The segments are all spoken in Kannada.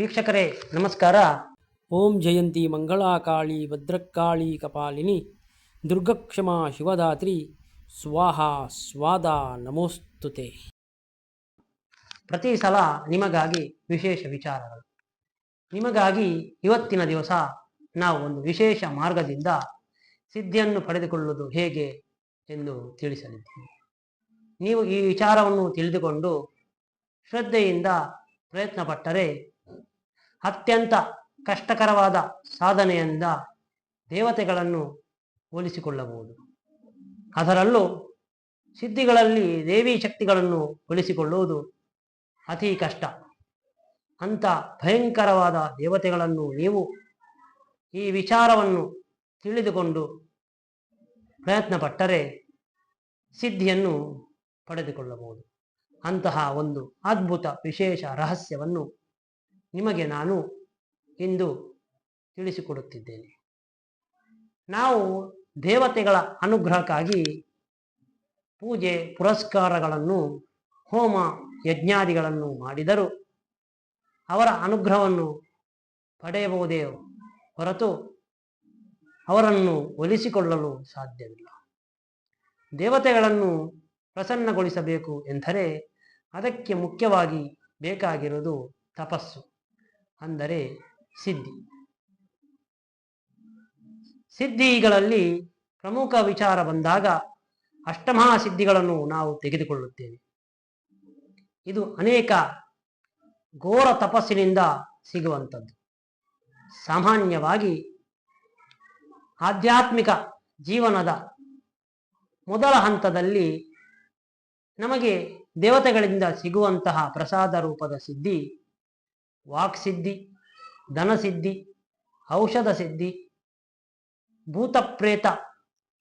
ವೀಕ್ಷಕರೇ ನಮಸ್ಕಾರ. ಓಂ ಜಯಂತಿ ಮಂಗಳಾಕಾಳಿ ಭದ್ರಕಾಳಿ ಕಪಾಲಿನಿ ದುರ್ಗಕ್ಷಮಾ ಶಿವದಾತ್ರಿ ಸ್ವಾಹ ಸ್ವಾದ ನಮೋಸ್ತುತೆ. ಪ್ರತಿ ಸಲ ನಿಮಗಾಗಿ ವಿಶೇಷ ವಿಚಾರಗಳು. ನಿಮಗಾಗಿ ಇವತ್ತಿನ ದಿವಸ ನಾವು ಒಂದು ವಿಶೇಷ ಮಾರ್ಗದಿಂದ ಸಿದ್ಧಿಯನ್ನು ಪಡೆದುಕೊಳ್ಳುವುದು ಹೇಗೆ ಎಂದು ತಿಳಿಸಲಿದ್ದೇನೆ ನೀವು ಈ ವಿಚಾರವನ್ನು ತಿಳಿದುಕೊಂಡು ಶ್ರದ್ಧೆಯಿಂದ ಪ್ರಯತ್ನ ಪಟ್ಟರೆ ಅತ್ಯಂತ ಕಷ್ಟಕರವಾದ ಸಾಧನೆಯಿಂದ ದೇವತೆಗಳನ್ನು ಹೋಲಿಸಿಕೊಳ್ಳಬಹುದು. ಅದರಲ್ಲೂ ಸಿದ್ಧಿಗಳಲ್ಲಿ ದೇವಿ ಶಕ್ತಿಗಳನ್ನು ಹೋಲಿಸಿಕೊಳ್ಳುವುದು ಅತಿ ಕಷ್ಟ. ಅಂತ ಭಯಂಕರವಾದ ದೇವತೆಗಳನ್ನು ನೀವು ಈ ವಿಚಾರವನ್ನು ತಿಳಿದುಕೊಂಡು ಪ್ರಯತ್ನ ಪಟ್ಟರೆ ಸಿದ್ಧಿಯನ್ನು ಪಡೆದುಕೊಳ್ಳಬಹುದು. ಅಂತಹ ಒಂದು ಅದ್ಭುತ ವಿಶೇಷ ರಹಸ್ಯವನ್ನು ನಿಮಗೆ ನಾನು ಇಂದು ತಿಳಿಸಿಕೊಡುತ್ತಿದ್ದೇನೆ. ನಾವು ದೇವತೆಗಳ ಅನುಗ್ರಹಕ್ಕಾಗಿ ಪೂಜೆ ಪುರಸ್ಕಾರಗಳನ್ನು, ಹೋಮ ಯಜ್ಞಾದಿಗಳನ್ನು ಮಾಡಿದರೂ ಅವರ ಅನುಗ್ರಹವನ್ನು ಪಡೆಯಬಹುದೇ ಹೊರತು ಅವರನ್ನು ಒಲಿಸಿಕೊಳ್ಳಲು ಸಾಧ್ಯವಿಲ್ಲ. ದೇವತೆಗಳನ್ನು ಪ್ರಸನ್ನಗೊಳಿಸಬೇಕು ಎಂದರೆ ಅದಕ್ಕೆ ಮುಖ್ಯವಾಗಿ ಬೇಕಾಗಿರುವುದು ತಪಸ್ಸು. ಅಂದರೆ ಸಿದ್ಧಿ. ಸಿದ್ಧಿಗಳಲ್ಲಿ ಪ್ರಮುಖ ವಿಚಾರ ಬಂದಾಗ ಅಷ್ಟಮಹಾ ಸಿದ್ಧಿಗಳನ್ನು ನಾವು ತೆಗೆದುಕೊಳ್ಳುತ್ತೇವೆ. ಇದು ಅನೇಕ ಘೋರ ತಪಸ್ಸಿನಿಂದ ಸಿಗುವಂಥದ್ದು. ಸಾಮಾನ್ಯವಾಗಿ ಆಧ್ಯಾತ್ಮಿಕ ಜೀವನದ ಮೊದಲ ಹಂತದಲ್ಲಿ ನಮಗೆ ದೇವತೆಗಳಿಂದ ಸಿಗುವಂತಹ ಪ್ರಸಾದ ರೂಪದ ಸಿದ್ಧಿ ವಾಕ್ಸಿದ್ಧಿ, ಧನಸಿದ್ಧಿ, ಔಷಧ ಸಿದ್ಧಿ, ಭೂತಪ್ರೇತ,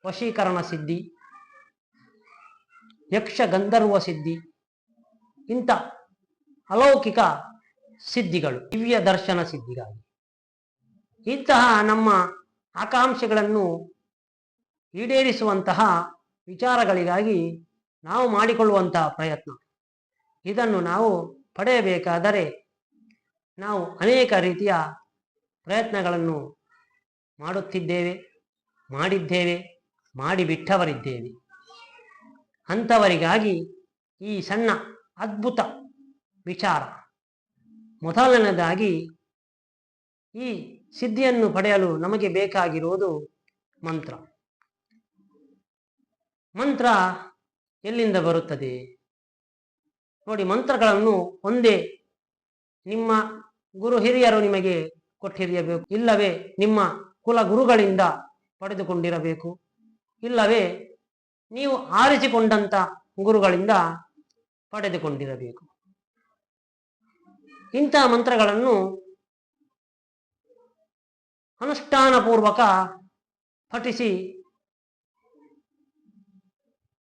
ವಶೀಕರಣ ಸಿದ್ಧಿ, ಯಕ್ಷ ಗಂಧರ್ವ ಸಿದ್ಧಿ, ಇಂಥ ಅಲೌಕಿಕ ಸಿದ್ಧಿಗಳು, ದಿವ್ಯ ದರ್ಶನ ಸಿದ್ಧಿಗಾಗಿ. ಇಂತಹ ನಮ್ಮ ಆಕಾಂಕ್ಷೆಗಳನ್ನು ಈಡೇರಿಸುವಂತಹ ವಿಚಾರಗಳಿಗಾಗಿ ನಾವು ಮಾಡಿಕೊಳ್ಳುವಂತಹ ಪ್ರಯತ್ನ. ಇದನ್ನು ನಾವು ಪಡೆಯಬೇಕಾದರೆ ನಾವು ಅನೇಕ ರೀತಿಯ ಪ್ರಯತ್ನಗಳನ್ನು ಮಾಡುತ್ತಿದ್ದೇವೆ, ಮಾಡಿದ್ದೇವೆ, ಮಾಡಿಬಿಟ್ಟವರಿದ್ದೇವೆ. ಅಂಥವರಿಗಾಗಿ ಈ ಸಣ್ಣ ಅದ್ಭುತ ವಿಚಾರ. ಮೊದಲನೇದಾಗಿ ಈ ಸಿದ್ಧಿಯನ್ನು ಪಡೆಯಲು ನಮಗೆ ಬೇಕಾಗಿರುವುದು ಮಂತ್ರ. ಮಂತ್ರ ಎಲ್ಲಿಂದ ಬರುತ್ತದೆ? ನೋಡಿ, ಮಂತ್ರಗಳನ್ನು ಒಂದೇ ನಿಮ್ಮ ಗುರು ಹಿರಿಯರು ನಿಮಗೆ ಕೊಟ್ಟಿರಿಯಬೇಕು. ಇಲ್ಲವೇ ನಿಮ್ಮ ಕುಲ ಗುರುಗಳಿಂದ ಪಡೆದುಕೊಂಡಿರಬೇಕು. ಇಲ್ಲವೇ ನೀವು ಆರಿಸಿಕೊಂಡಂತ ಗುರುಗಳಿಂದ ಪಡೆದುಕೊಂಡಿರಬೇಕು. ಇಂತಹ ಮಂತ್ರಗಳನ್ನು ಅನುಷ್ಠಾನಪೂರ್ವಕ ಪಠಿಸಿ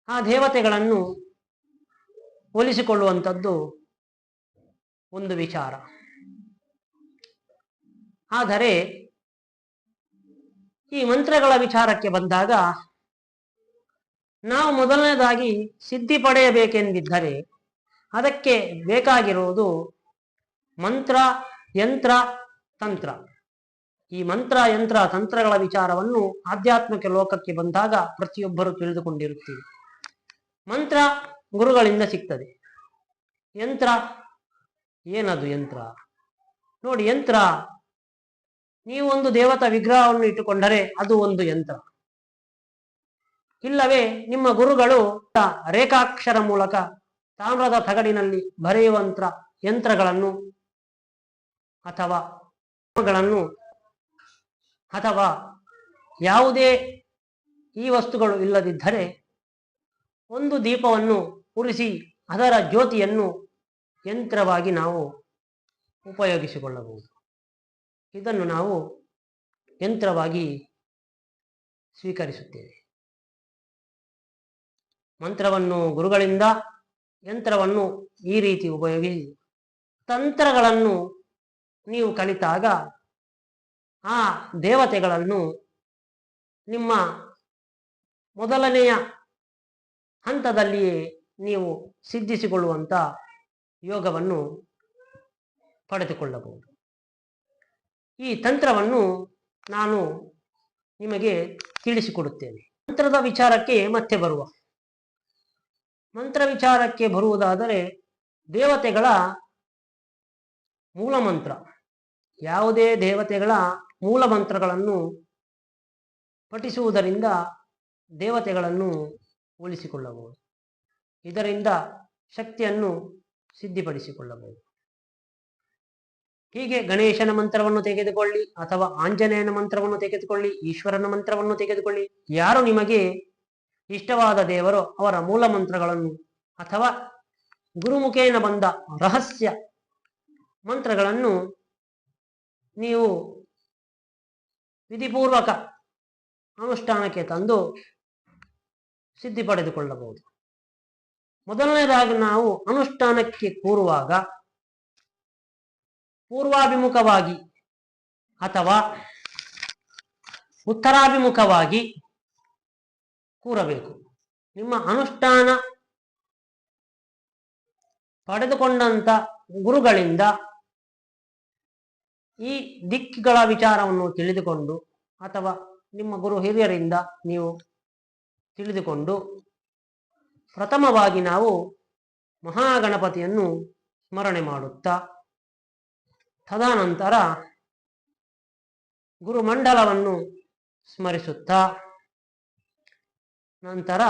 ಆ ದೇವತೆಗಳನ್ನು ಒಲಿಸಿಕೊಳ್ಳುವಂಥದ್ದು ಒಂದು ವಿಚಾರ. ಆದರೆ ಈ ಮಂತ್ರಗಳ ವಿಚಾರಕ್ಕೆ ಬಂದಾಗ ನಾವು ಮೊದಲನೇದಾಗಿ ಸಿದ್ಧಿ ಪಡೆಯಬೇಕೆಂದಿದ್ದರೆ ಅದಕ್ಕೆ ಬೇಕಾಗಿರುವುದು ಮಂತ್ರ, ಯಂತ್ರ, ತಂತ್ರ. ಈ ಮಂತ್ರ, ಯಂತ್ರ, ತಂತ್ರಗಳ ವಿಚಾರವನ್ನು ಆಧ್ಯಾತ್ಮಿಕ ಲೋಕಕ್ಕೆ ಬಂದಾಗ ಪ್ರತಿಯೊಬ್ಬರು ತಿಳಿದುಕೊಂಡಿರುತ್ತೀವಿ ಮಂತ್ರ ಗುರುಗಳಿಂದ ಸಿಗ್ತದೆ. ಯಂತ್ರ, ಏನದು ಯಂತ್ರ? ನೋಡಿ, ಯಂತ್ರ ನೀವು ಒಂದು ದೇವತಾ ವಿಗ್ರಹವನ್ನು ಇಟ್ಟುಕೊಂಡರೆ ಅದು ಒಂದು ಯಂತ್ರ. ಇಲ್ಲವೇ, ನಿಮ್ಮ ಗುರುಗಳು ರೇಖಾಕ್ಷರ ಮೂಲಕ ತಾಮ್ರದ ತಗಡಿನಲ್ಲಿ ಬರೆಯುವಂತ ಯಂತ್ರಗಳನ್ನು ಅಥವಾ ಅಥವಾ ಯಾವುದೇ ಈ ವಸ್ತುಗಳು ಇಲ್ಲದಿದ್ದರೆ ಒಂದು ದೀಪವನ್ನು ಉರಿಸಿ ಅದರ ಜ್ಯೋತಿಯನ್ನು ಯಂತ್ರವಾಗಿ ನಾವು ಉಪಯೋಗಿಸಿಕೊಳ್ಳಬಹುದು. ಇದನ್ನು ನಾವು ಯಂತ್ರವಾಗಿ ಸ್ವೀಕರಿಸುತ್ತೇವೆ. ಮಂತ್ರವನ್ನು ಗುರುಗಳಿಂದ, ಯಂತ್ರವನ್ನು ಈ ರೀತಿ ಉಪಯೋಗಿಸಿ ತಂತ್ರಗಳನ್ನು ನೀವು ಕಲಿತಾಗ ಆ ದೇವತೆಗಳನ್ನು ನಿಮ್ಮ ಮೊದಲನೆಯ ಹಂತದಲ್ಲಿಯೇ ನೀವು ಸಿದ್ಧಿಸಿಕೊಳ್ಳುವಂಥ ಯೋಗವನ್ನು ಪಡೆದುಕೊಳ್ಳಬಹುದು. ಈ ತಂತ್ರವನ್ನು ನಾನು ನಿಮಗೆ ತಿಳಿಸಿಕೊಡುತ್ತೇನೆ. ಮಂತ್ರದ ವಿಚಾರಕ್ಕೆ ಮತ್ತೆ ಬರುವ. ಮಂತ್ರ ವಿಚಾರಕ್ಕೆ ಬರುವುದಾದರೆ ದೇವತೆಗಳ ಮೂಲ ಮಂತ್ರ ಯಾವುದೇ ದೇವತೆಗಳ ಮೂಲ ಮಂತ್ರಗಳನ್ನು ಪಠಿಸುವುದರಿಂದ ದೇವತೆಗಳನ್ನು ಉಳಿಸಿಕೊಳ್ಳಬಹುದು. ಇದರಿಂದ ಶಕ್ತಿಯನ್ನು ಸಿದ್ಧಿಪಡಿಸಿಕೊಳ್ಳಬಹುದು. ಹೀಗೆ ಗಣೇಶನ ಮಂತ್ರವನ್ನು ತೆಗೆದುಕೊಳ್ಳಿ ಅಥವಾ ಆಂಜನೇಯನ ಮಂತ್ರವನ್ನು ತೆಗೆದುಕೊಳ್ಳಿ, ಈಶ್ವರನ ಮಂತ್ರವನ್ನು ತೆಗೆದುಕೊಳ್ಳಿ. ಯಾರು ನಿಮಗೆ ಇಷ್ಟವಾದ ದೇವರು ಅವರ ಮೂಲ ಮಂತ್ರಗಳನ್ನು ಅಥವಾ ಗುರುಮುಖೇನ ಬಂದ ರಹಸ್ಯ ಮಂತ್ರಗಳನ್ನು ನೀವು ವಿಧಿಪೂರ್ವಕ ಅನುಷ್ಠಾನಕ್ಕೆ ತಂದು ಸಿದ್ಧಿ ಪಡೆದುಕೊಳ್ಳಬಹುದು. ಮೊದಲನೇದಾಗಿ ನಾವು ಅನುಷ್ಠಾನಕ್ಕೆ ಕೂರುವಾಗ ಪೂರ್ವಾಭಿಮುಖವಾಗಿ ಅಥವಾ ಉತ್ತರಾಭಿಮುಖವಾಗಿ ಕೂರಬೇಕು. ನಿಮ್ಮ ಅನುಷ್ಠಾನ ಪಡೆದುಕೊಂಡಂತ ಗುರುಗಳಿಂದ ಈ ದಿಕ್ಕುಗಳ ವಿಚಾರವನ್ನು ತಿಳಿದುಕೊಂಡು ಅಥವಾ ನಿಮ್ಮ ಗುರು ಹಿರಿಯರಿಂದ ನೀವು ತಿಳಿದುಕೊಂಡು ಪ್ರಥಮವಾಗಿ ನಾವು ಮಹಾಗಣಪತಿಯನ್ನು ಸ್ಮರಣೆ ಮಾಡುತ್ತಾ ತದನಂತರ ಗುರುಮಂಡಲವನ್ನು ಸ್ಮರಿಸುತ್ತಾ, ನಂತರ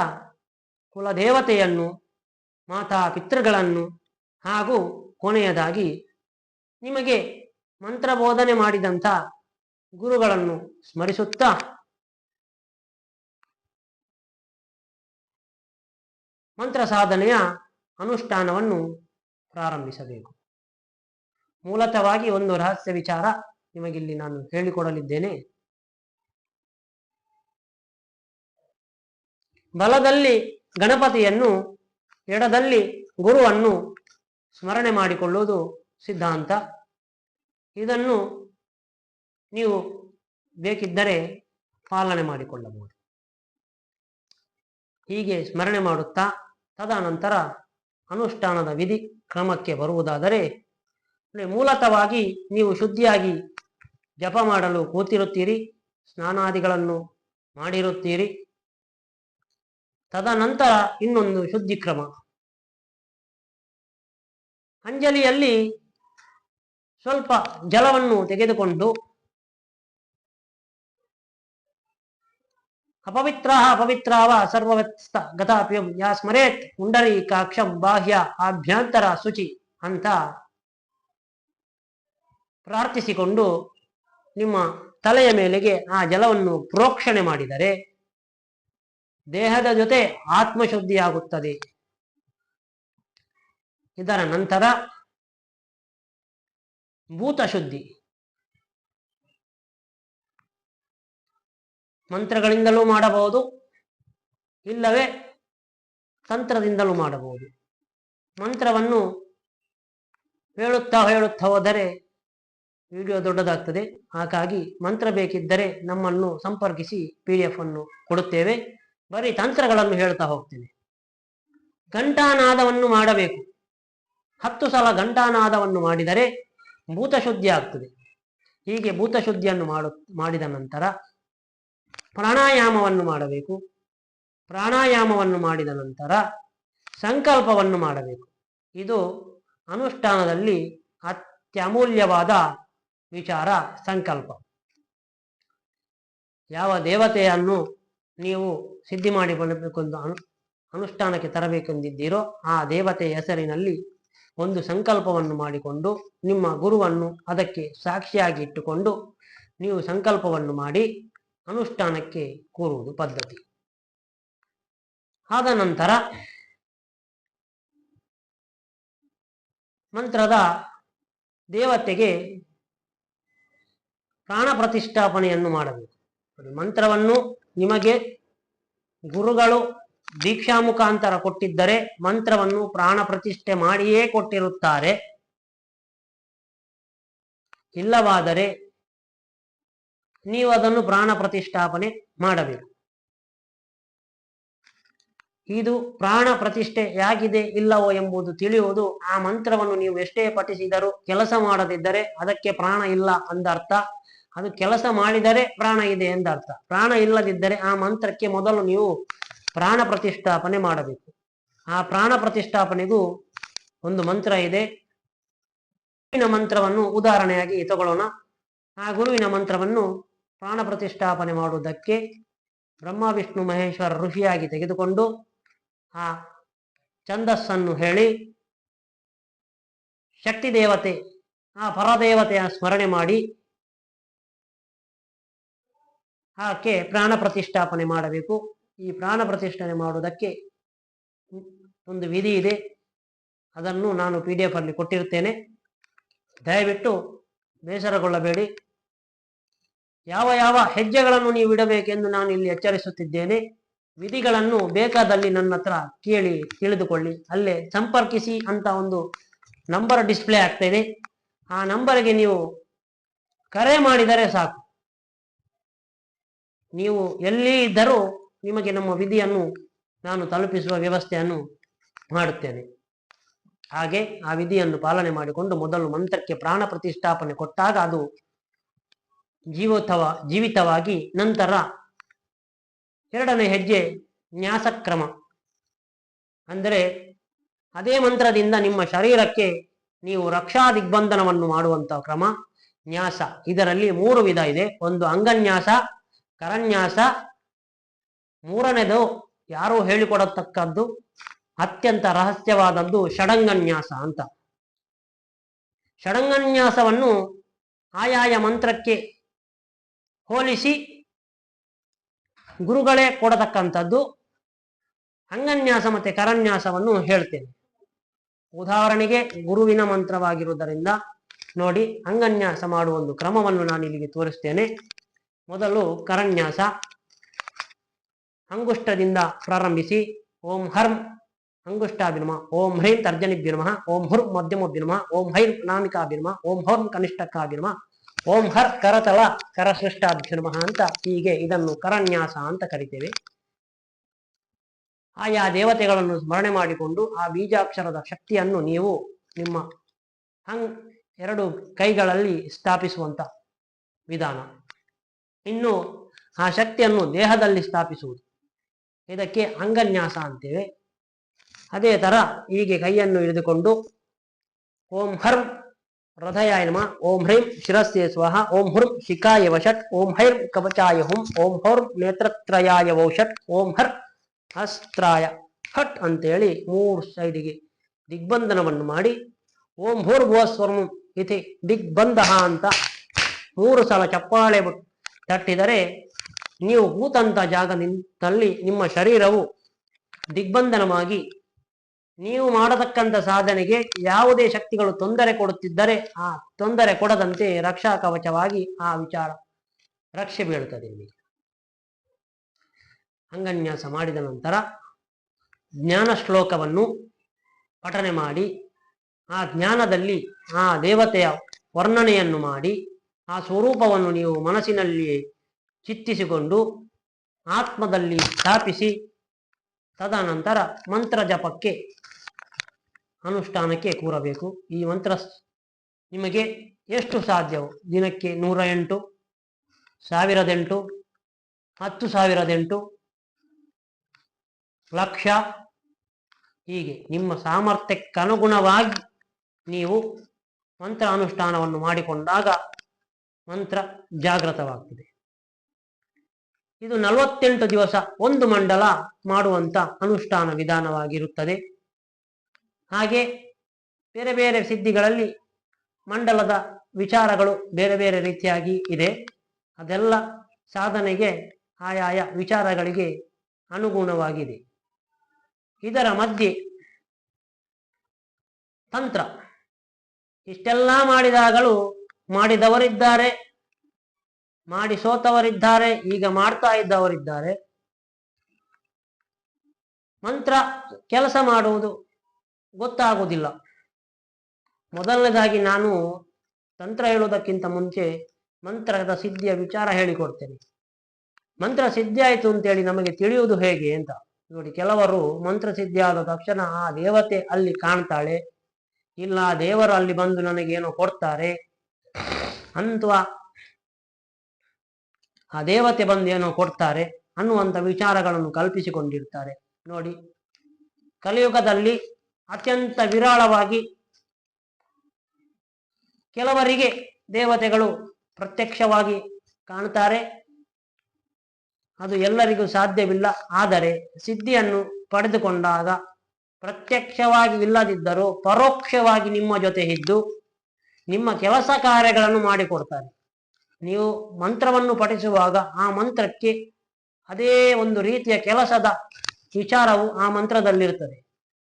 ಕುಲದೇವತೆಯನ್ನು, ಮಾತಾ ಪಿತೃಗಳನ್ನು ಹಾಗೂ ಕೊನೆಯದಾಗಿ ನಿಮಗೆ ಮಂತ್ರ ಬೋಧನೆ ಮಾಡಿದಂಥ ಗುರುಗಳನ್ನು ಸ್ಮರಿಸುತ್ತಾ. ಮಂತ್ರ ಸಾಧನೆಯ ಅನುಷ್ಠಾನವನ್ನು ಪ್ರಾರಂಭಿಸಬೇಕು. ಮೂಲತಃವಾಗಿ ಒಂದು ರಹಸ್ಯ ವಿಚಾರ ನಿಮಗಿಲ್ಲಿ ನಾನು ಹೇಳಿಕೊಡಲಿದ್ದೇನೆ. ಬಲದಲ್ಲಿ ಗಣಪತಿಯನ್ನು, ಎಡದಲ್ಲಿ ಗುರುವನ್ನು ಸ್ಮರಣೆ ಮಾಡಿಕೊಳ್ಳುವುದು ಸಿದ್ಧಾಂತ. ಇದನ್ನು ನೀವು ಬೇಕಿದ್ದರೆ ಪಾಲನೆ ಮಾಡಿಕೊಳ್ಳಬಹುದು. ಹೀಗೆ ಸ್ಮರಣೆ ಮಾಡುತ್ತಾ ತದನಂತರ ಅನುಷ್ಠಾನದ ವಿಧಿ ಕ್ರಮಕ್ಕೆ ಬರುವುದಾದರೆ ಅಂದ್ರೆ ಮೂಲತವಾಗಿ ನೀವು ಶುದ್ಧಿಯಾಗಿ ಜಪ ಮಾಡಲು ಕೂತಿರುತ್ತೀರಿ, ಸ್ನಾನಾದಿಗಳನ್ನು ಮಾಡಿರುತ್ತೀರಿ. ತದನಂತರ ಇನ್ನೊಂದು ಶುದ್ಧಿ ಕ್ರಮ. ಅಂಜಲಿಯಲ್ಲಿ ಸ್ವಲ್ಪ ಜಲವನ್ನು ತೆಗೆದುಕೊಂಡು ಅಪವಿತ್ರ ಅಪವಿತ್ರಾವ ಸರ್ವವತ್ಸ್ಥ ಗತಾಪ್ಯಂ ಯಾ ಸ್ಮರೇತ್ ಪುಂಡರೀಕಾಕ್ಷಂ ಬಾಹ್ಯ ಆಭ್ಯಂತರ ಶುಚಿ ಅಂತ ಪ್ರಾರ್ಥಿಸಿಕೊಂಡು ನಿಮ್ಮ ತಲೆಯ ಮೇಲೆಗೆ ಆ ಜಲವನ್ನು ಪ್ರೋಕ್ಷಣೆ ಮಾಡಿದರೆ ದೇಹದ ಜೊತೆ ಆತ್ಮಶುದ್ಧಿಯಾಗುತ್ತದೆ. ಇದರ ನಂತರ ಭೂತಶುದ್ಧಿ. ಮಂತ್ರಗಳಿಂದಲೂ ಮಾಡಬಹುದು, ಇಲ್ಲವೇ ತಂತ್ರದಿಂದಲೂ ಮಾಡಬಹುದು. ಮಂತ್ರವನ್ನು ಹೇಳುತ್ತಾ ಹೇಳುತ್ತಾ ಹೋದರೆ ವಿಡಿಯೋ ದೊಡ್ಡದಾಗ್ತದೆ. ಹಾಗಾಗಿ ಮಂತ್ರ ಬೇಕಿದ್ದರೆ ನಮ್ಮನ್ನು ಸಂಪರ್ಕಿಸಿ ಪಿ ಡಿ ಎಫ್ ಅನ್ನು ಕೊಡುತ್ತೇವೆ. ಬರೀ ತಂತ್ರಗಳನ್ನು ಹೇಳ್ತಾ ಹೋಗ್ತೇನೆ. ಘಂಟಾನಾದವನ್ನು ಮಾಡಬೇಕು. ಹತ್ತು ಸಲ ಘಂಟಾನಾದವನ್ನು ಮಾಡಿದರೆ ಭೂತಶುದ್ಧಿ ಆಗ್ತದೆ. ಹೀಗೆ ಭೂತಶುದ್ಧಿಯನ್ನು ಮಾಡು, ಮಾಡಿದ ನಂತರ ಪ್ರಾಣಾಯಾಮವನ್ನು ಮಾಡಬೇಕು. ಪ್ರಾಣಾಯಾಮವನ್ನು ಮಾಡಿದ ನಂತರ ಸಂಕಲ್ಪವನ್ನು ಮಾಡಬೇಕು. ಇದು ಅನುಷ್ಠಾನದಲ್ಲಿ ಅತ್ಯಮೂಲ್ಯವಾದ ವಿಚಾರ, ಸಂಕಲ್ಪ. ಯಾವ ದೇವತೆಯನ್ನು ನೀವು ಸಿದ್ಧಿ ಮಾಡಿಕೊಳ್ಳಬೇಕೆಂದು ಅನು, ಅನುಷ್ಠಾನಕ್ಕೆ ತರಬೇಕೆಂದಿದ್ದೀರೋ, ಆ ದೇವತೆಯ ಹೆಸರಿನಲ್ಲಿ ಒಂದು ಸಂಕಲ್ಪವನ್ನು ಮಾಡಿಕೊಂಡು, ನಿಮ್ಮ ಗುರುವನ್ನು ಅದಕ್ಕೆ ಸಾಕ್ಷಿಯಾಗಿ ಇಟ್ಟುಕೊಂಡು, ನೀವು ಸಂಕಲ್ಪವನ್ನು ಮಾಡಿ, ಅನುಷ್ಠಾನಕ್ಕೆ ಕೂರುವುದು ಪದ್ಧತಿ. ಆದ ನಂತರ, ಮಂತ್ರದ ದೇವತೆಗೆ ಪ್ರಾಣ ಪ್ರತಿಷ್ಠಾಪನೆಯನ್ನು ಮಾಡಬೇಕು. ಮಂತ್ರವನ್ನು ನಿಮಗೆ ಗುರುಗಳು ದೀಕ್ಷಾ ಮುಖಾಂತರ ಕೊಟ್ಟಿದ್ದರೆ ಮಂತ್ರವನ್ನು ಪ್ರಾಣ ಪ್ರತಿಷ್ಠೆ ಮಾಡಿಯೇ ಕೊಟ್ಟಿರುತ್ತಾರೆ. ಇಲ್ಲವಾದರೆ ನೀವು ಅದನ್ನು ಪ್ರಾಣ ಪ್ರತಿಷ್ಠಾಪನೆ ಮಾಡಬೇಕು. ಇದು ಪ್ರಾಣ ಪ್ರತಿಷ್ಠೆ ಯಾಗಿದೆ ಇಲ್ಲವೋ ಎಂಬುದು ತಿಳಿಯುವುದು. ಆ ಮಂತ್ರವನ್ನು ನೀವು ಎಷ್ಟೇ ಪಠಿಸಿದರೂ ಕೆಲಸ ಮಾಡದಿದ್ದರೆ ಅದಕ್ಕೆ ಪ್ರಾಣ ಇಲ್ಲ ಅಂದರ್ಥ. ಅದು ಕೆಲಸ ಮಾಡಿದರೆ ಪ್ರಾಣ ಇದೆ ಎಂದರ್ಥ. ಪ್ರಾಣ ಇಲ್ಲದಿದ್ದರೆ ಆ ಮಂತ್ರಕ್ಕೆ ಮೊದಲು ನೀವು ಪ್ರಾಣ ಪ್ರತಿಷ್ಠಾಪನೆ ಮಾಡಬೇಕು. ಆ ಪ್ರಾಣ ಪ್ರತಿಷ್ಠಾಪನೆಗೂ ಒಂದು ಮಂತ್ರ ಇದೆ. ಗುರುವಿನ ಮಂತ್ರವನ್ನು ಉದಾಹರಣೆಯಾಗಿ ತಗೊಳ್ಳೋಣ. ಆ ಗುರುವಿನ ಮಂತ್ರವನ್ನು ಪ್ರಾಣ ಪ್ರತಿಷ್ಠಾಪನೆ ಮಾಡುವುದಕ್ಕೆ ಬ್ರಹ್ಮ, ವಿಷ್ಣು, ಮಹೇಶ್ವರ ಋಷಿಯಾಗಿ ತೆಗೆದುಕೊಂಡು ಆ ಛಂದಸ್ಸನ್ನು ಹೇಳಿ ಶಕ್ತಿ ದೇವತೆ, ಆ ಪರದೇವತೆಯ ಸ್ಮರಣೆ ಮಾಡಿ ಆಕೆ ಪ್ರಾಣ ಪ್ರತಿಷ್ಠಾಪನೆ ಮಾಡಬೇಕು. ಈ ಪ್ರಾಣ ಪ್ರತಿಷ್ಠಾಪನೆ ಮಾಡುವುದಕ್ಕೆ ಒಂದು ವಿಧಿ ಇದೆ. ಅದನ್ನು ನಾನು ಪಿ ಡಿ ಎಫ್ ಅಲ್ಲಿ ಕೊಟ್ಟಿರುತ್ತೇನೆ. ದಯವಿಟ್ಟು ಬೇಸರಗೊಳ್ಳಬೇಡಿ. ಯಾವ ಯಾವ ಹೆಜ್ಜೆಗಳನ್ನು ನೀವು ಇಡಬೇಕೆಂದು ನಾನು ಇಲ್ಲಿ ಎಚ್ಚರಿಸುತ್ತಿದ್ದೇನೆ. ವಿಧಿಗಳನ್ನು ಬೇಕಾದಲ್ಲಿ ನನ್ನ ಹತ್ರ ಕೇಳಿ ತಿಳಿದುಕೊಳ್ಳಿ. ಅಲ್ಲೇ ಸಂಪರ್ಕಿಸಿ ಅಂತ ಒಂದು ನಂಬರ್ ಡಿಸ್ಪ್ಲೇ ಆಗ್ತಾ ಇದೆ ಆ ನಂಬರ್ಗೆ ನೀವು ಕರೆ ಮಾಡಿದರೆ ಸಾಕು. ನೀವು ಎಲ್ಲಿ ಇದ್ದರೂ ನಿಮಗೆ ನಮ್ಮ ವಿಧಿಯನ್ನು ನಾನು ತಲುಪಿಸುವ ವ್ಯವಸ್ಥೆಯನ್ನು ಮಾಡುತ್ತೇನೆ. ಹಾಗೆ ಆ ವಿಧಿಯನ್ನು ಪಾಲನೆ ಮಾಡಿಕೊಂಡು ಮೊದಲು ಮಂತ್ರಕ್ಕೆ ಪ್ರಾಣ ಪ್ರತಿಷ್ಠಾಪನೆ ಕೊಟ್ಟಾಗ ಅದು ಜೀವಿತವ ಜೀವಿತವಾಗಿ ನಂತರ ಎರಡನೇ ಹೆಜ್ಜೆ ನ್ಯಾಸಕ್ರಮ. ಅಂದರೆ ಅದೇ ಮಂತ್ರದಿಂದ ನಿಮ್ಮ ಶರೀರಕ್ಕೆ ನೀವು ರಕ್ಷಾ ದಿಗ್ಬಂಧನವನ್ನು ಮಾಡುವಂತಹ ಕ್ರಮ ನ್ಯಾಸ. ಇದರಲ್ಲಿ ಮೂರು ವಿಧ ಇದೆ. ಒಂದು ಅಂಗನ್ಯಾಸ ಕರನ್ಯಾಸ ಮೂರನೇದು ಯಾರೂ ಹೇಳಿಕೊಡತಕ್ಕದ್ದು ಅತ್ಯಂತ ರಹಸ್ಯವಾದದ್ದು ಷಡಂಗನ್ಯಾಸ ಅಂತ. ಷಡಂಗನ್ಯಾಸವನ್ನು ಆಯಾಯ ಮಂತ್ರಕ್ಕೆ ಹೋಲಿಸಿ ಗುರುಗಳೇ ಕೊಡತಕ್ಕಂಥದ್ದು ಅಂಗನ್ಯಾಸ ಮತ್ತೆ ಕರನ್ಯಾಸವನ್ನು ಹೇಳ್ತೇನೆ. ಉದಾಹರಣೆಗೆ ಗುರುವಿನ ಮಂತ್ರವಾಗಿರುವುದರಿಂದ ನೋಡಿ ಅಂಗನ್ಯಾಸ ಮಾಡುವ ಒಂದು ಕ್ರಮವನ್ನು ನಾನು ಇಲ್ಲಿಗೆ ತೋರಿಸ್ತೇನೆ. ಮೊದಲು ಕರನ್ಯಾಸ, ಅಂಗುಷ್ಟದಿಂದ ಪ್ರಾರಂಭಿಸಿ ಓಂ ಹರ್ಂ ಅಂಗುಷ್ಟಾಭಿರ್ಮ ಓಂ ಹ್ರೀಂ ತರ್ಜನಿಭ್ಯುರ್ಮ ಓಂ ಹುರ್ ಮಧ್ಯಮಭ್ಯುರ್ಮ ಓಂ ಹೈಂ ನಾಮಿಕಾಭಿರ್ಮ ಓಂ ಹೌಂ ಕನಿಷ್ಠಕ್ಕಾಭಿರ್ಮ ಓಂ ಹರ್ ಕರತಲ ಕರಸೃಷ್ಟಾಭ್ಯುರ್ಮ ಅಂತ ಹೀಗೆ ಇದನ್ನು ಕರನ್ಯಾಸ ಅಂತ ಕರಿತೇವೆ. ಆಯಾ ದೇವತೆಗಳನ್ನು ಸ್ಮರಣೆ ಮಾಡಿಕೊಂಡು ಆ ಬೀಜಾಕ್ಷರದ ಶಕ್ತಿಯನ್ನು ನೀವು ನಿಮ್ಮ ಹಂಗ್ ಎರಡು ಕೈಗಳಲ್ಲಿ ಸ್ಥಾಪಿಸುವಂತ ವಿಧಾನ. ಇನ್ನು ಆ ಶಕ್ತಿಯನ್ನು ದೇಹದಲ್ಲಿ ಸ್ಥಾಪಿಸುವುದು. ಇದಕ್ಕೆ ಅಂಗನ್ಯಾಸ ಅಂತೇವೆ. ಅದೇ ತರ ಹೀಗೆ ಕೈಯನ್ನು ಹಿಡಿದುಕೊಂಡು ಓಂ ಹರ್ಂ ಹೃದಯಾಯ ನಮ. ಓಂ ಹ್ರೀಂ ಶಿರಸ್ಸೆ ಸ್ವಹ. ಓಂ ಹುರ್ಂ ಶಿಖಾಯ ವಷಟ್. ಓಂ ಹೈರ್ ಕವಚಾಯ ಹುಂ. ಓಂ ಹೌರ್ಂ ನೇತ್ರತ್ರಯಾಯ ವೌಷಟ್. ಓಂ ಹರ್ ಅಸ್ತ್ರಾಯ ಹಟ್ ಅಂತೇಳಿ ಮೂರು ಸೈಡಿಗೆ ದಿಗ್ಬಂಧನವನ್ನು ಮಾಡಿ ಓಂ ಭೂರ್ಭುವಸ್ವರ್ಮ ಇತಿ ದಿಗ್ಬಂಧ ಅಂತ ಮೂರು ಸಲ ಚಪ್ಪಾಳೆ ತಟ್ಟಿದರೆ ನೀವು ಹೂತಂತ ಜಾಗ ನಿಂತಲ್ಲಿ ನಿಮ್ಮ ಶರೀರವು ದಿಗ್ಬಂಧನವಾಗಿ ನೀವು ಮಾಡತಕ್ಕಂಥ ಸಾಧನೆಗೆ ಯಾವುದೇ ಶಕ್ತಿಗಳು ತೊಂದರೆ ಕೊಡುತ್ತಿದ್ದರೆ ಆ ತೊಂದರೆ ಕೊಡದಂತೆ ರಕ್ಷಾ ಕವಚವಾಗಿ ಆ ವಿಚಾರ ರಕ್ಷೆ ಬೀಳುತ್ತದೆ ಅಂಗನ್ಯಾಸ ಮಾಡಿದ ನಂತರ ಜ್ಞಾನ ಶ್ಲೋಕವನ್ನು ಪಠನೆ ಮಾಡಿ, ಆ ಜ್ಞಾನದಲ್ಲಿ ಆ ದೇವತೆಯ ವರ್ಣನೆಯನ್ನು ಮಾಡಿ ಆ ಸ್ವರೂಪವನ್ನು ನೀವು ಮನಸ್ಸಿನಲ್ಲಿ ಚಿತ್ತಿಸಿಕೊಂಡು ಆತ್ಮದಲ್ಲಿ ಸ್ಥಾಪಿಸಿ ತದನಂತರ ಮಂತ್ರ ಜಪಕ್ಕೆ ಅನುಷ್ಠಾನಕ್ಕೆ ಕೂರಬೇಕು. ಈ ಮಂತ್ರ ನಿಮಗೆ ಎಷ್ಟು ಸಾಧ್ಯವೋ? ದಿನಕ್ಕೆ ನೂರ ಎಂಟು ಸಾವಿರದ ಎಂಟು ಹತ್ತು ಸಾವಿರದ ಎಂಟು ಲಕ್ಷ. ಹೀಗೆ ನಿಮ್ಮ ಸಾಮರ್ಥ್ಯಕ್ಕನುಗುಣವಾಗಿ ನೀವು ಮಂತ್ರ ಅನುಷ್ಠಾನವನ್ನು ಮಾಡಿಕೊಂಡಾಗ ಮಂತ್ರ ಜಾಗೃತವಾಗ್ತದೆ ಇದು ನಲವತ್ತೆಂಟು ದಿವಸ ಒಂದು ಮಂಡಲ ಮಾಡುವಂತ ಅನುಷ್ಠಾನ ವಿಧಾನವಾಗಿರುತ್ತದೆ. ಹಾಗೆ ಬೇರೆ ಬೇರೆ ಸಿದ್ಧಿಗಳಲ್ಲಿ ಮಂಡಲದ ವಿಚಾರಗಳು ಬೇರೆ ಬೇರೆ ರೀತಿಯಾಗಿ ಇದೆ. ಅದೆಲ್ಲ ಸಾಧನೆಗೆ ಆಯಾಯ ವಿಚಾರಗಳಿಗೆ ಅನುಗುಣವಾಗಿದೆ. ಇದರ ಮಧ್ಯೆ ತಂತ್ರ. ಇಷ್ಟೆಲ್ಲ ಮಾಡಿದಾಗಲೂ ಮಾಡಿದವರಿದ್ದಾರೆ. ಮಾಡಿ ಸೋತವರಿದ್ದಾರೆ ಈಗ ಮಾಡ್ತಾ ಇದ್ದವರಿದ್ದಾರೆ. ಮಂತ್ರ ಕೆಲಸ ಮಾಡುವುದು ಗೊತ್ತಾಗುವುದಿಲ್ಲ. ಮೊದಲನೇದಾಗಿ ನಾನು ತಂತ್ರ ಹೇಳುವುದಕ್ಕಿಂತ ಮುಂಚೆ ಮಂತ್ರದ ಸಿದ್ಧಿಯ ವಿಚಾರ ಹೇಳಿಕೊಡ್ತೇನೆ. ಮಂತ್ರ ಸಿದ್ಧಿ ಆಯಿತು ಅಂತೇಳಿ ನಮಗೆ ತಿಳಿಯುವುದು ಹೇಗೆ ಅಂತ. ನೋಡಿ, ಕೆಲವರು ಮಂತ್ರ ಸಿದ್ಧಿ ಆದ ತಕ್ಷಣ ಆ ದೇವತೆ ಅಲ್ಲಿ ಕಾಣ್ತಾಳೆ. ಇಲ್ಲ, ದೇವರು ಅಲ್ಲಿ ಬಂದು ನನಗೇನೋ ಕೊಡ್ತಾರೆ. ಅಥವಾ ಆ ದೇವತೆ ಬಂದು ಏನೋ ಕೊಡ್ತಾರೆ ಅನ್ನುವಂಥ ವಿಚಾರಗಳನ್ನು ಕಲ್ಪಿಸಿಕೊಂಡಿರ್ತಾರೆ. ನೋಡಿ, ಕಲಿಯುಗದಲ್ಲಿ ಅತ್ಯಂತ ವಿರಾಳವಾಗಿ ಕೆಲವರಿಗೆ ದೇವತೆಗಳು ಪ್ರತ್ಯಕ್ಷವಾಗಿ ಕಾಣ್ತಾರೆ. ಅದು ಎಲ್ಲರಿಗೂ ಸಾಧ್ಯವಿಲ್ಲ. ಆದರೆ ಸಿದ್ಧಿಯನ್ನು ಪಡೆದುಕೊಂಡಾಗ ಪ್ರತ್ಯಕ್ಷವಾಗಿ ಇಲ್ಲದಿದ್ದರೂ ಪರೋಕ್ಷವಾಗಿ ನಿಮ್ಮ ಜೊತೆ ಇದ್ದು ನಿಮ್ಮ ಕೆಲಸ ಕಾರ್ಯಗಳನ್ನು ಮಾಡಿಕೊಡ್ತಾರೆ. ನೀವು ಮಂತ್ರವನ್ನು ಪಠಿಸುವಾಗ ಆ ಮಂತ್ರಕ್ಕೆ ಅದೇ ಒಂದು ರೀತಿಯ ಕೆಲಸದ ವಿಚಾರವು ಆ ಮಂತ್ರದಲ್ಲಿರ್ತದೆ.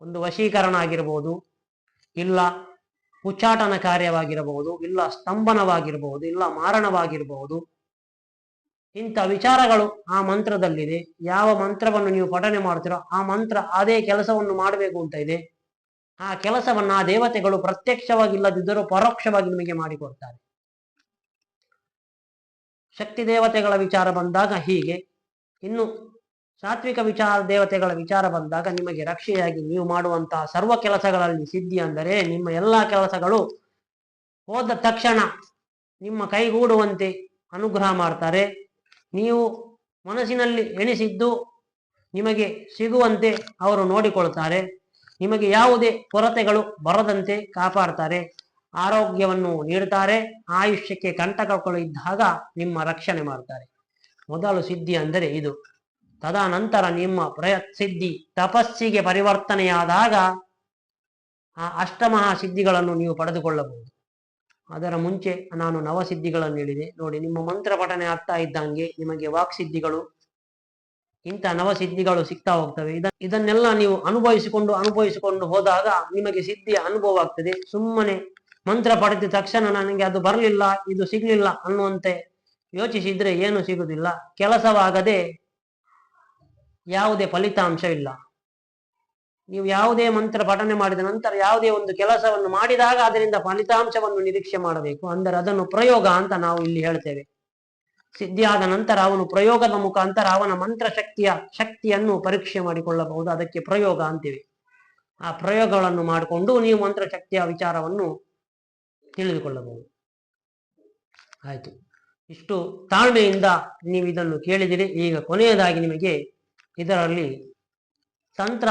ಒಂದು ವಶೀಕರಣ ಆಗಿರಬಹುದು ಇಲ್ಲ ಉಚ್ಚಾಟನ ಕಾರ್ಯವಾಗಿರಬಹುದು ಇಲ್ಲ ಸ್ತಂಭನವಾಗಿರಬಹುದು ಇಲ್ಲ ಮಾರಣವಾಗಿರಬಹುದು ಇಂಥ ವಿಚಾರಗಳು ಆ ಮಂತ್ರದಲ್ಲಿದೆ. ಯಾವ ಮಂತ್ರವನ್ನು ನೀವು ಪಠನೆ ಮಾಡ್ತೀರೋ ಆ ಮಂತ್ರ ಅದೇ ಕೆಲಸವನ್ನು ಮಾಡಬೇಕು ಅಂತ ಇದೆ. ಆ ಕೆಲಸವನ್ನು ಆ ದೇವತೆಗಳು ಪ್ರತ್ಯಕ್ಷವಾಗಿಲ್ಲದಿದ್ದರೂ ಪರೋಕ್ಷವಾಗಿ ನಿಮಗೆ ಮಾಡಿಕೊಡ್ತಾರೆ. ಶಕ್ತಿ ದೇವತೆಗಳ ವಿಚಾರ ಬಂದಾಗ ಹೀಗೆ. ಇನ್ನು ಸಾತ್ವಿಕ ವಿಚಾರ ದೇವತೆಗಳ ವಿಚಾರ ಬಂದಾಗ ನಿಮಗೆ ರಕ್ಷೆಯಾಗಿ ನೀವು ಮಾಡುವಂತಹ ಸರ್ವ ಕೆಲಸಗಳಲ್ಲಿ ಸಿದ್ಧಿ ಅಂದರೆ ನಿಮ್ಮ ಎಲ್ಲಾ ಕೆಲಸಗಳು ಹೋದ ತಕ್ಷಣ ನಿಮ್ಮ ಕೈಗೂಡುವಂತೆ ಅನುಗ್ರಹ ಮಾಡ್ತಾರೆ. ನೀವು ಮನಸ್ಸಿನಲ್ಲಿ ಎಣಿಸಿದ್ದು ನಿಮಗೆ ಸಿಗುವಂತೆ ಅವರು ನೋಡಿಕೊಳ್ತಾರೆ. ನಿಮಗೆ ಯಾವುದೇ ಕೊರತೆಗಳು ಬರದಂತೆ ಕಾಪಾಡ್ತಾರೆ. ಆರೋಗ್ಯವನ್ನು ನೀಡುತ್ತಾರೆ ಆಯುಷ್ಯಕ್ಕೆ ಕಂಟಕಗಳು ಇದ್ದಾಗ ನಿಮ್ಮ ರಕ್ಷಣೆ ಮಾಡ್ತಾರೆ. ಮೊದಲು ಸಿದ್ಧಿ ಅಂದರೆ ಇದು. ತದನಂತರ ನಿಮ್ಮ ಪ್ರಯ, ಸಿದ್ಧಿ ತಪಸ್ಸಿಗೆ ಪರಿವರ್ತನೆಯಾದಾಗ ಆ ಅಷ್ಟಮಹಾ ಸಿದ್ಧಿಗಳನ್ನು ನೀವು ಪಡೆದುಕೊಳ್ಳಬಹುದು. ಅದರ ಮುಂಚೆ ನಾನು ನವಸಿದ್ಧಿಗಳನ್ನು ಹೇಳಿದೆ. ನೋಡಿ, ನಿಮ್ಮ ಮಂತ್ರ ಪಠನೆ ಆಗ್ತಾ ಇದ್ದಂಗೆ ನಿಮಗೆ ವಾಕ್ಸಿದ್ಧಿಗಳು ಇಂಥ ನವಸಿದ್ಧಿಗಳು ಸಿಗ್ತಾ ಹೋಗ್ತವೆ. ಇದ ಇದನ್ನೆಲ್ಲ ನೀವು ಅನುಭವಿಸಿಕೊಂಡು ಅನುಭವಿಸಿಕೊಂಡು ಹೋದಾಗ ನಿಮಗೆ ಸಿದ್ಧಿಯ ಅನುಭವ ಆಗ್ತದೆ. ಸುಮ್ಮನೆ ಮಂತ್ರ ಪಡೆದ ತಕ್ಷಣ ನನಗೆ ಅದು ಬರಲಿಲ್ಲ, ಇದು ಸಿಗ್ಲಿಲ್ಲ ಅನ್ನುವಂತೆ ಯೋಚಿಸಿದ್ರೆ ಏನು ಸಿಗುದಿಲ್ಲ. ಕೆಲಸವಾಗದೆ ಯಾವುದೇ ಫಲಿತಾಂಶ ಇಲ್ಲ. ನೀವು ಯಾವುದೇ ಮಂತ್ರ ಪಠನೆ ಮಾಡಿದ ನಂತರ ಯಾವುದೇ ಒಂದು ಕೆಲಸವನ್ನು ಮಾಡಿದಾಗ ಅದರಿಂದ ಫಲಿತಾಂಶವನ್ನು ನಿರೀಕ್ಷೆ ಮಾಡಬೇಕು. ಅಂದರೆ ಅದನ್ನು ಪ್ರಯೋಗ ಅಂತ ನಾವು ಇಲ್ಲಿ ಹೇಳ್ತೇವೆ. ಸಿದ್ಧಿಯಾದ ನಂತರ ಅವನು ಪ್ರಯೋಗದ ಮುಖಾಂತರ ಅವನ ಮಂತ್ರ ಶಕ್ತಿಯ ಶಕ್ತಿಯನ್ನು ಪರೀಕ್ಷೆ ಮಾಡಿಕೊಳ್ಳಬಹುದು. ಅದಕ್ಕೆ ಪ್ರಯೋಗ ಅಂತೀವಿ. ಆ ಪ್ರಯೋಗಗಳನ್ನು ಮಾಡಿಕೊಂಡು ನೀವು ಮಂತ್ರ ಶಕ್ತಿಯ ವಿಚಾರವನ್ನು ತಿಳಿದುಕೊಳ್ಳಬಹುದು. ಆಯ್ತು. ಇಷ್ಟು ತಾಳ್ಮೆಯಿಂದ ನೀವು ಇದನ್ನು ಕೇಳಿದಿರಿ. ಈಗ ಕೊನೆಯದಾಗಿ ನಿಮಗೆ ಇದರಲ್ಲಿ ತಂತ್ರ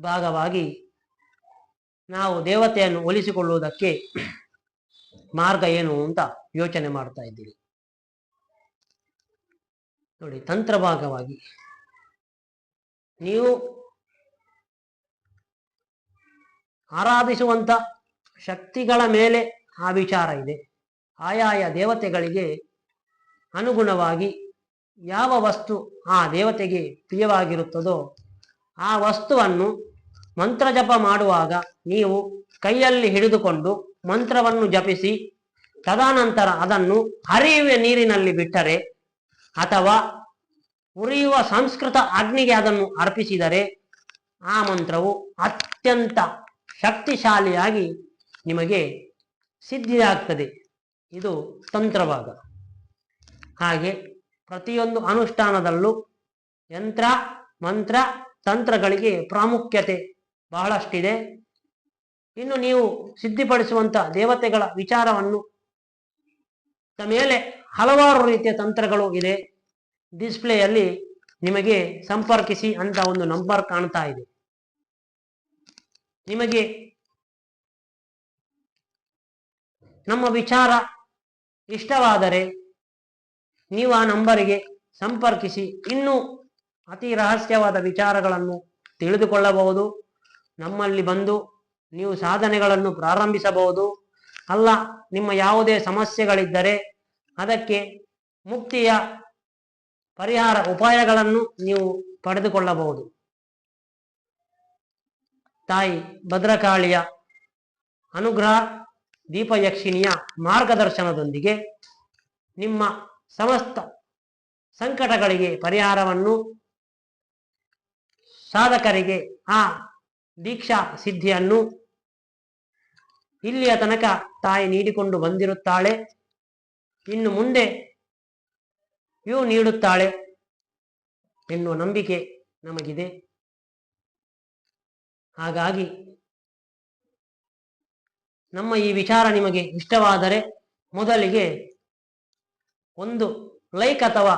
ಭಾಗವಾಗಿ ನಾವು ದೇವತೆಯನ್ನು ಒಲಿಸಿಕೊಳ್ಳುವುದಕ್ಕೆ ಮಾರ್ಗ ಏನು ಅಂತ ಯೋಚನೆ ಮಾಡ್ತಾ ಇದ್ದೀರಿ ನೋಡಿ ತಂತ್ರ ಭಾಗವಾಗಿ ನೀವು ಆರಾಧಿಸುವಂತ ಶಕ್ತಿಗಳ ಮೇಲೆ ಆ ವಿಚಾರ ಇದೆ. ಆಯಾಯ ದೇವತೆಗಳಿಗೆ ಅನುಗುಣವಾಗಿ ಯಾವ ವಸ್ತು ಆ ದೇವತೆಗೆ ಪ್ರಿಯವಾಗಿರುತ್ತದೋ, ಆ ವಸ್ತುವನ್ನು ಮಂತ್ರ ಜಪ ಮಾಡುವಾಗ ನೀವು ಕೈಯಲ್ಲಿ ಹಿಡಿದುಕೊಂಡು ಮಂತ್ರವನ್ನು ಜಪಿಸಿ, ತದನಂತರ ಅದನ್ನು ಹರಿಯುವ ನೀರಿನಲ್ಲಿ ಬಿಟ್ಟರೆ ಅಥವಾ ಉರಿಯುವ ಸಂಸ್ಕೃತ ಅಗ್ನಿಗೆ ಅದನ್ನು ಅರ್ಪಿಸಿದರೆ ಆ ಮಂತ್ರವು ಅತ್ಯಂತ ಶಕ್ತಿಶಾಲಿಯಾಗಿ ನಿಮಗೆ ಸಿದ್ಧಿಯಾಗ್ತದೆ. ಇದು ತಂತ್ರಭಾಗ. ಹಾಗೆ ಪ್ರತಿಯೊಂದು ಅನುಷ್ಠಾನದಲ್ಲೂ ಯಂತ್ರ, ಮಂತ್ರ, ತಂತ್ರಗಳಿಗೆ ಪ್ರಾಮುಖ್ಯತೆ ಬಹಳಷ್ಟಿದೆ. ಇನ್ನು ನೀವು ಸಿದ್ಧಿಪಡಿಸುವಂತ ದೇವತೆಗಳ ವಿಚಾರವನ್ನು ಮೇಲೆ ಹಲವಾರು ರೀತಿಯ ತಂತ್ರಗಳು ಇದೆ. ಡಿಸ್ಪ್ಲೇಯಲ್ಲಿ ನಿಮಗೆ ಸಂಪರ್ಕಿಸಿ ಅಂತ ಒಂದು ನಂಬರ್ ಕಾಣ್ತಾ ಇದೆ. ನಿಮಗೆ ನಮ್ಮ ವಿಚಾರ ಇಷ್ಟವಾದರೆ ನೀವು ಆ ನಂಬರಿಗೆ ಸಂಪರ್ಕಿಸಿ. ಇನ್ನೂ ಅತಿ ರಹಸ್ಯವಾದ ವಿಚಾರಗಳನ್ನು ತಿಳಿದುಕೊಳ್ಳಬಹುದು. ನಮ್ಮಲ್ಲಿ ಬಂದು ನೀವು ಸಾಧನೆಗಳನ್ನು ಪ್ರಾರಂಭಿಸಬಹುದು. ಅಲ್ಲ, ನಿಮ್ಮ ಯಾವುದೇ ಸಮಸ್ಯೆಗಳಿದ್ದರೆ ಅದಕ್ಕೆ ಮುಕ್ತಿಯ ಪರಿಹಾರ ಉಪಾಯಗಳನ್ನು ನೀವು ಪಡೆದುಕೊಳ್ಳಬಹುದು. ತಾಯಿ ಭದ್ರಕಾಳಿಯ ಅನುಗ್ರಹ ದೀಪಯಕ್ಷಿಣಿಯ ಮಾರ್ಗದರ್ಶನದೊಂದಿಗೆ ನಿಮ್ಮ ಸಮಸ್ತ ಸಂಕಟಗಳಿಗೆ ಪರಿಹಾರವನ್ನು ಸಾಧಕರಿಗೆ ಆ ದೀಕ್ಷಾ ಸಿದ್ಧಿಯನ್ನು ಇಲ್ಲಿಯ ತನಕ ತಾಯಿ ನೀಡಿಕೊಂಡು ಬಂದಿರುತ್ತಾಳೆ. ಇನ್ನು ಮುಂದೆ ಇವು ನೀಡುತ್ತಾಳೆ ಎನ್ನುವ ನಂಬಿಕೆ ನಮಗಿದೆ. ಹಾಗಾಗಿ ನಮ್ಮ ಈ ವಿಚಾರ ನಿಮಗೆ ಇಷ್ಟವಾದರೆ ಮೊದಲಿಗೆ ಒಂದು ಲೈಕ್ ಅಥವಾ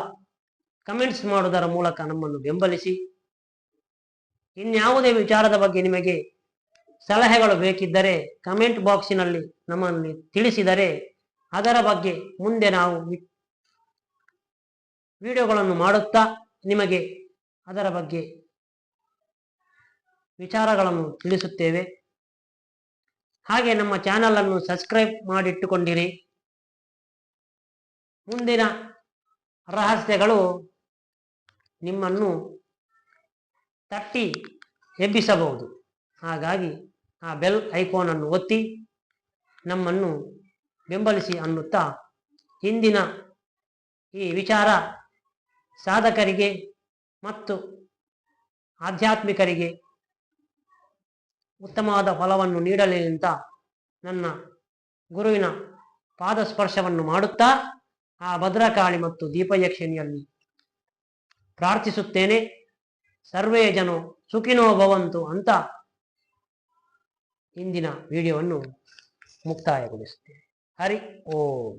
ಕಮೆಂಟ್ಸ್ ಮಾಡುವುದರ ಮೂಲಕ ನಮ್ಮನ್ನು ಬೆಂಬಲಿಸಿ. ಇನ್ಯಾವುದೇ ವಿಚಾರದ ಬಗ್ಗೆ ನಿಮಗೆ ಸಲಹೆಗಳು ಬೇಕಿದ್ದರೆ ಕಮೆಂಟ್ ಬಾಕ್ಸಿನಲ್ಲಿ ನಮ್ಮನ್ನು ತಿಳಿಸಿದರೆ ಅದರ ಬಗ್ಗೆ ಮುಂದೆ ನಾವು ವಿಡಿಯೋಗಳನ್ನು ಮಾಡುತ್ತಾ ನಿಮಗೆ ಅದರ ಬಗ್ಗೆ ವಿಚಾರಗಳನ್ನು ತಿಳಿಸುತ್ತೇವೆ. ಹಾಗೆ ನಮ್ಮ ಚಾನಲ್ ಅನ್ನು ಸಬ್ಸ್ಕ್ರೈಬ್ ಮಾಡಿಟ್ಟುಕೊಂಡಿರಿ. ಮುಂದಿನ ರಹಸ್ಯಗಳು ನಿಮ್ಮನ್ನು ತಟ್ಟಿ ಎಬ್ಬಿಸಬಹುದು. ಹಾಗಾಗಿ ಆ ಬೆಲ್ ಐಕಾನ್ ಅನ್ನು ಒತ್ತಿ ನಮ್ಮನ್ನು ಬೆಂಬಲಿಸಿ ಅನ್ನುತ್ತಾ ಇಂದಿನ ಈ ವಿಚಾರ ಸಾಧಕರಿಗೆ ಮತ್ತು ಆಧ್ಯಾತ್ಮಿಕರಿಗೆ ಉತ್ತಮವಾದ ಫಲವನ್ನು ನೀಡಲಿ ಅಂತ ನನ್ನ ಗುರುವಿನ ಪಾದಸ್ಪರ್ಶವನ್ನು ಮಾಡುತ್ತಾ ಆ ಭದ್ರಕಾಳಿ ಮತ್ತು ದೀಪಯಕ್ಷಿಣಿಯಲ್ಲಿ ಪ್ರಾರ್ಥಿಸುತ್ತೇನೆ. ಸರ್ವೇ ಜನ ಸುಖಿನೋ ಭವಂತು ಅಂತ ಇಂದಿನ ವಿಡಿಯೋವನ್ನು ಮುಕ್ತಾಯಗೊಳಿಸುತ್ತೇನೆ. ಹರಿ ಓಂ